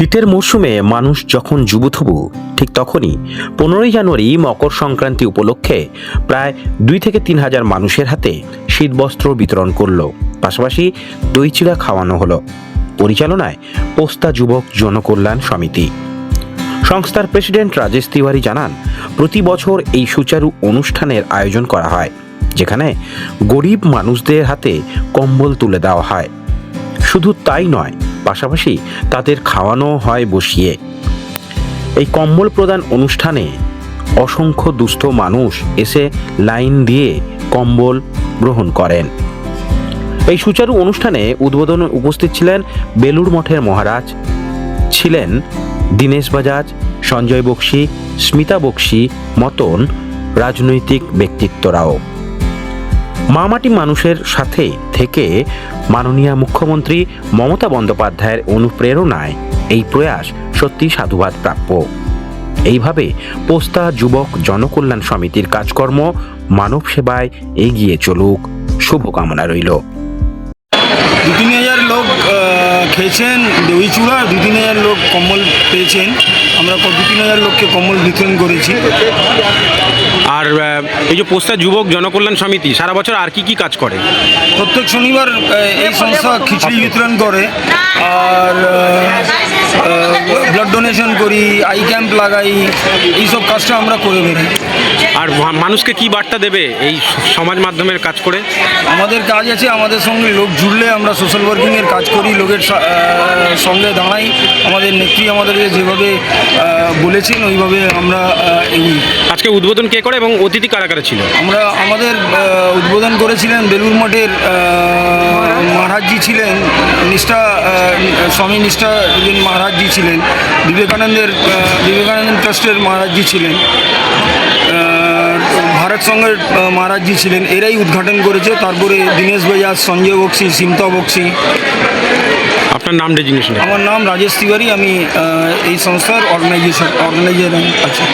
শীতের মরশুমে মানুষ যখন যুবথবু, ঠিক তখনই পনেরোই জানুয়ারি মকর সংক্রান্তি উপলক্ষে প্রায় দুই থেকে তিন হাজার মানুষের হাতে শীতবস্ত্র বিতরণ করল। পাশাপাশি দই চিড়া খাওয়ানো হলো। পরিচালনায় পোস্তা যুবক জনকল্যাণ সমিতি। সংস্থার প্রেসিডেন্ট রাজেশ তিওয়ারি জানান, প্রতি বছর এই সুচারু অনুষ্ঠানের আয়োজন করা হয়, যেখানে গরিব মানুষদের হাতে কম্বল তুলে দেওয়া হয়। শুধু তাই নয় পাশাপাশি তাদের খাওয়ানো হয় বসিয়ে। এই কম্বল প্রদান অনুষ্ঠানে অসংখ্য দুস্থ মানুষ এসে লাইন দিয়ে কম্বল গ্রহণ করেন। এই সুচারু অনুষ্ঠানে উদ্বোধনে উপস্থিত ছিলেন বেলুর মঠের মহারাজ, ছিলেন দীনেশ বাজাজ, সঞ্জয় বক্সি, স্মিতা বক্সি মতন রাজনৈতিক ব্যক্তিত্বরাও। মামাটি মানুষের সাথে থেকে মাননীয় মুখ্যমন্ত্রী মমতা বন্দ্যোপাধ্যায়ের অনুপ্রেরণায় এই প্রয়াস সত্যি সাধুবাদ প্রাপ্য। এইভাবে পোস্তা যুবক জনকল্যাণ সমিতির কাজকর্ম মানব সেবায় এগিয়ে চলুক। শুভকামনা রইল দু তিন হাজার লোক আহ, খেয়েছেন দই চূড়া দু তিন হাজার লোক কম্বল পেয়েছেন। আমরা দু তিন হাজার লোককে কম্বল বিতরণ করেছি। আর এই যে পোস্তা যুবক জনকল্যাণ সমিতি সারা বছর আর কি কি কাজ করে? প্রত্যেক শনিবার এই সংস্থা খিচুড়ি বিতরণ করে। আর ব্লাড ডোনেশন করি আই ক্যাম্প লাগাই এইসব কাজটা আমরা করে বেরোই। আর মানুষকে কি বার্তা দেবে এই সমাজ মাধ্যমের কাজ করে? আমাদের কাজ আছে আমাদের সঙ্গে লোক জুড়লে আমরা সোশ্যাল ওয়ার্কিংয়ের কাজ করি লোকের সঙ্গে দাঁড়াই। আমাদের নেত্রী আমাদেরকে যেভাবে বলেছেন ওইভাবে আমরা এগোই। আজকে উদ্বোধন কে করে এবং অতিথি কারা কারা ছিল? আমরা আমাদের উদ্বোধন করেছিলেন বেলুর মঠের মহারাজজি ছিলেন নিষ্ঠা স্বামী নিষ্ঠা যিনি মহারাজজি ছিলেন বিবেকানন্দের বিবেকানন্দ ট্রাস্টের মহারাজজি ছিলেন ভারত সংঘের মহারাজজি ছিলেন এরাই উদ্ঘাটন করেছে। তারপরে দীনেশ বাজাজ সঞ্জয় বক্সি সিমতা বক্সি। আপনার নাম ডেজিগনেশন আমার নাম রাজেশ তিওয়ারি আমি এই সংস্থার অর্গানাইজেশন অর্গানাইজার আছি।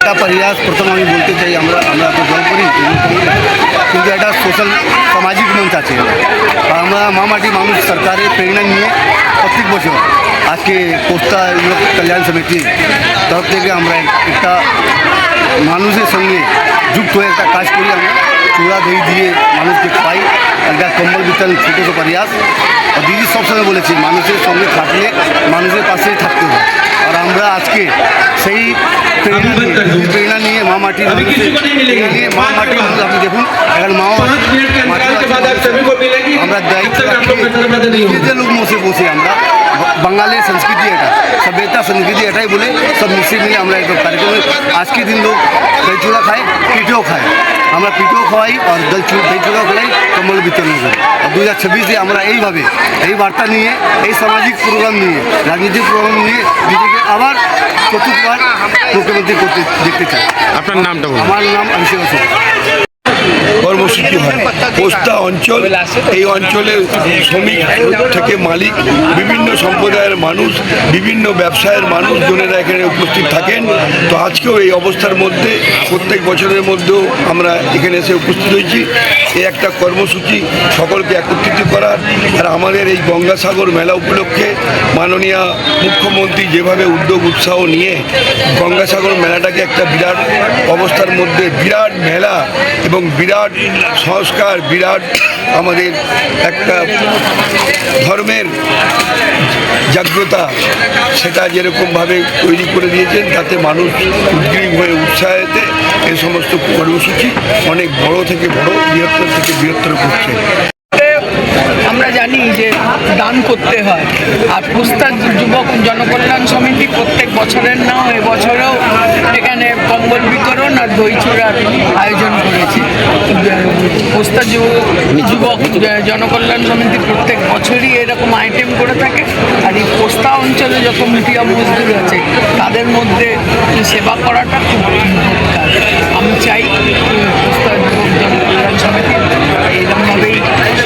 একটা প্রয়াস প্রথম আমি বলতে চাই আমরা আমরা তো জল করি কিন্তু একটা সোশ্যাল সামাজিক মঞ্চ আছে। আমরা মামাটি মানুষ সরকারের প্রেরণা নিয়ে প্রত্যেক বছর আজকে পোস্তা লোক কল্যাণ সমিতি তরফ থেকে আমরা একটা মানুষের সঙ্গে যুক্ত হয়ে একটা কাজ করি আমরা চূড়া দই দিয়ে মানুষকে খাই একটা কম্বল বিতরণ ছোটো ছোটো প্রয়াস। আর দিদি সবসময় বলেছি মানুষের সঙ্গে থাকলে মানুষের পাশেই থাকতে হবে। আর আমরা আজকে সেই প্রেরণা নিয়ে প্রেরণা নিয়ে মা মাটির মানুষের প্রেরণা নিয়ে মা মাটির মানুষ আপনি দেখুন এখন মাও আছে, মাটিও আছে, আমরা দায়িত্ব রাখি নিজেদের লোক বসে বসে আমরা। বাঙালি সংস্কৃতি এটা। সভ্যতা সংস্কৃতি এটাই বলে সব মিশিয়ে মিলে আমরা এসব কার্যক্রম আজকে দিন লোক দই চূড়া খায় পিঠেও খায়। আমরা পিঠেও খাওয়াই আর দই দই চূড়াও খাই কম্বল বিতরণ করি। আর দু হাজার ছাব্বিশে আমরা এইভাবে এই বার্তা নিয়ে এই সামাজিক প্রোগ্রাম নিয়ে রাজনৈতিক প্রোগ্রাম নিয়ে বিজেপি আবার চতুর্থবার মুখ্যমন্ত্রী করতে দেখতে চাই। আপনার নামটা আমার নাম অভিষেক অশোক হয়। পোস্তা অঞ্চল, এই অঞ্চলের শ্রমিক থেকে মালিক, বিভিন্ন সম্প্রদায়ের মানুষ, বিভিন্ন ব্যবসায়ের মানুষজনেরা এখানে উপস্থিত থাকেন। তো আজকেও এই অবস্থার মধ্যে, প্রত্যেক বছরের মধ্যেও আমরা এখানে এসে উপস্থিত হয়েছি। এই একটা কর্মসূচি সকলকে একত্রিত করার আর আমাদের এই গঙ্গাসাগর মেলা উপলক্ষে মাননীয় মুখ্যমন্ত্রী যেভাবে উদ্যোগ, উৎসাহ নিয়ে গঙ্গাসাগর মেলাটাকে একটা বিরাট অবস্থার মধ্যে বিরাট মেলা এবং বিরাট সংস্কার বিরাট আমাদের একটা ধর্মের জাগ্রতা, সেটা যেরকমভাবে তৈরি করে দিয়েছেন, তাতে মানুষ উদ্গ্রীব হয়ে উৎসাহেতে, এ সমস্ত কর্মসূচি অনেক বড় থেকে বড়, বৃহত্তর থেকে বৃহত্তর করছে। আমরা জানি যে দান করতে হয়, আর পোস্তা যুবক জনকল্যাণ সমিতি প্রত্যেক বছরের নাও এবছরেও এখানে কম্বল বিতরণ আর দই চূড়ার আয়োজন করেছি পোস্তা যুবক যুবক জনকল্যাণ সমিতি প্রত্যেক বছরই এরকম আইটেম করে থাকে। আর এই পোস্তা অঞ্চলে যত মিডিয়া মজদুর আছে, তাদের মধ্যে সেবা করাটা খুব আমি চাই পোস্তা যুবক, জনকল্যাণ সমিতি এইরকমভাবেই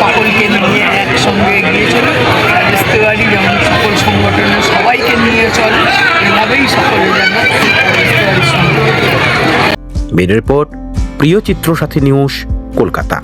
সকলকে নিয়ে একসঙ্গে এগিয়ে চলে তিওয়ারি যেমন সকল সংগঠনের সবাইকে নিয়ে চলে এভাবেই সকলে যেন রাজেশ রিপোর্ট, প্রিয় চিত্র সাথী নিউজ কলকাতা।